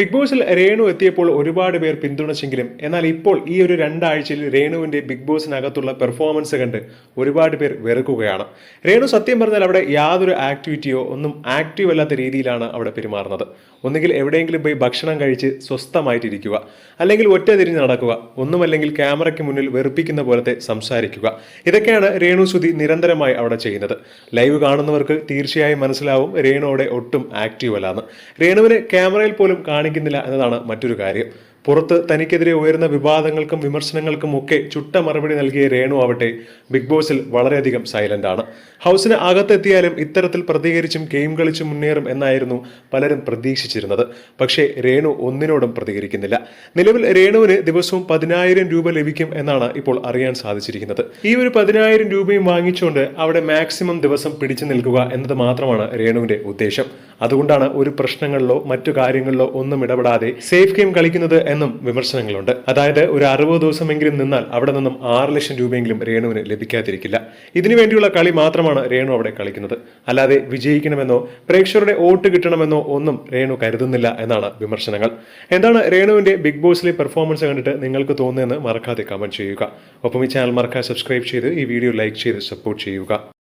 Big ബോസിൽ രേണു എത്തിയപ്പോൾ ഒരുപാട് പേർ പിന്തുണച്ചെങ്കിലും എന്നാൽ ഇപ്പോൾ ഈ ഒരു രണ്ടാഴ്ചയിൽ രേണുവിന്റെ ബിഗ് ബോസിനകത്തുള്ള പെർഫോമൻസ് കണ്ട് ഒരുപാട് പേർ വെറുക്കുകയാണ്. രേണു സത്യം പറഞ്ഞാൽ അവിടെ യാതൊരു ആക്ടിവിറ്റിയോ ഒന്നും ആക്റ്റീവ് അല്ലാത്ത രീതിയിലാണ് അവിടെ പെരുമാറുന്നത്. ഒന്നുകിൽ എവിടെയെങ്കിലും പോയി ഭക്ഷണം കഴിച്ച് സ്വസ്ഥമായിട്ടിരിക്കുക. അല്ലെങ്കിൽ ഒറ്റ തിരിഞ്ഞ് നടക്കുക. ഒന്നുമല്ലെങ്കിൽ ക്യാമറയ്ക്ക് മുന്നിൽ വെറുപ്പിക്കുന്ന പോലത്തെ സംസാരിക്കുക. ഇതൊക്കെയാണ് രേണു സുധി നിരന്തരമായി അവിടെ ചെയ്യുന്നത്. ലൈവ് കാണുന്നവർക്ക് തീർച്ചയായും മനസ്സിലാവും രേണു അവിടെ ഒട്ടും ആക്റ്റീവ് അല്ലാന്ന്. രേണുവിനെ ക്യാമറയിൽ പോലും കാണിക്കുന്നില്ല എന്നതാണ് മറ്റൊരു കാര്യം. പുറത്ത് തനിക്കെതിരെ ഉയർന്ന വിവാദങ്ങൾക്കും വിമർശനങ്ങൾക്കും ഒക്കെ ചുട്ട മറുപടി നൽകിയ രേണു ആവട്ടെ ബിഗ് ബോസിൽ വളരെയധികം സൈലന്റ് ആണ്. ഹൗസിന് അകത്തെത്തിയാലും ഇത്തരത്തിൽ പ്രതികരിച്ചും ഗെയിം കളിച്ചും മുന്നേറും എന്നായിരുന്നു പലരും പ്രതീക്ഷിച്ചിരുന്നത്. പക്ഷേ രേണു ഒന്നിനോടും പ്രതികരിക്കുന്നില്ല. നിലവിൽ രേണുവിന് ദിവസവും പതിനായിരം രൂപ ലഭിക്കും എന്നാണ് ഇപ്പോൾ അറിയാൻ സാധിച്ചിരിക്കുന്നത്. ഈ ഒരു പതിനായിരം രൂപയും വാങ്ങിച്ചുകൊണ്ട് അവിടെ മാക്സിമം ദിവസം പിടിച്ചു നിൽക്കുക എന്നത് മാത്രമാണ് രേണുവിന്റെ ഉദ്ദേശം. അതുകൊണ്ടാണ് ഒരു പ്രശ്നങ്ങളിലോ മറ്റു കാര്യങ്ങളിലോ ഒന്നും ഇടപെടാതെ സേഫ് ഗെയിം കളിക്കുന്നത് എന്നും വിമർശനങ്ങളുണ്ട്. അതായത് ഒരു അറുപത് ദിവസമെങ്കിലും നിന്നാൽ അവിടെ നിന്നും ആറ് ലക്ഷം രൂപയെങ്കിലും രേണുവിന് ലഭിക്കാതിരിക്കില്ല. ഇതിനു വേണ്ടിയുള്ള കളി മാത്രമാണ് രേണു അവിടെ കളിക്കുന്നത്. അല്ലാതെ വിജയിക്കണമെന്നോ പ്രേക്ഷകരുടെ വോട്ട് കിട്ടണമെന്നോ ഒന്നും രേണു കരുതുന്നില്ല എന്നാണ് വിമർശനങ്ങൾ. എന്താണ് രേണുവിന്റെ ബിഗ് ബോസിലെ പെർഫോമൻസ് കണ്ടിട്ട് നിങ്ങൾക്ക് തോന്നുന്നതെന്ന് മറക്കാതെ കമന്റ് ചെയ്യുക. ഒപ്പം ഈ ചാനൽ മറക്കാതെ സബ്സ്ക്രൈബ് ചെയ്ത് ഈ വീഡിയോ ലൈക്ക് ചെയ്ത് സപ്പോർട്ട് ചെയ്യുക.